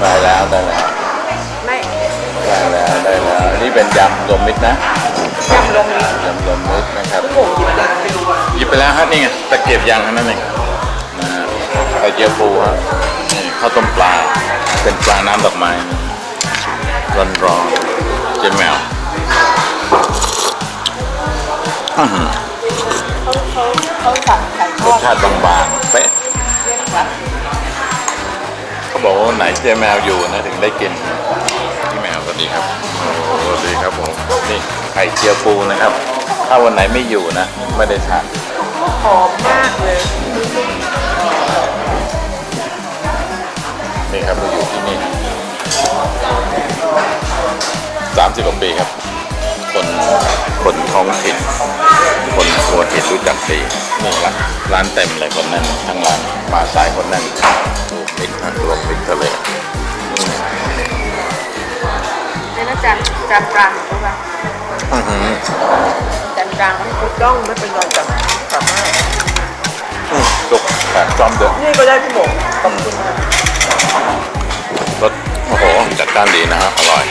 ได้แล้วได้แล้วไม่ได้แล้วได้แล้วอันนี้เป็นยำรวมมิตรนะยำลงนี้ยำรวมมิตรนะครับโป่งหยิบได้หยิบไปแล้วฮะนี่ไงตะเกียบยางเท่านั้นเองนะฮะไข่เจียวปูฮะนี่ข้าวต้มปลาเป็นปลาน้ำดอกไม้ร้อนร้อนๆเจ๊แมวอื้อหือเขาเขาเขาสั่งไข่ทรอสดชาติบางๆเป๊ะ บอกว่าวันไหนเจ๊แมวอยู่นะถึงได้กินพี่แมวสวัสดีครับโอ้สวัสดีครับผมนี่ไข่เจียวปูนะครับ ถ้าวันไหนไม่อยู่นะไม่ได้ทานหอมมากเลยนี่ครับเราอยู่ที่นี่สามสิบกว่าปีครับ คนคนท้องถิ่นคนตัวถิ่นรู้จัก ดีนี่ร้านร้านเต็มเลยคนนั้นทั้งร้านมาสายคนนั้นรวมมิตรนะรวมมิตรทะเลนี่นะจานจานกลางใช่ปะอื้อหือจานกลางมันคุกจ้องไม่เป็นรอยจับสามารถจุกแถมจอมเดือดนี่ก็ได้พี่หมกขอบคุณค่ะรสโอ้โหจัดจ้านดีนะฮะอร่อย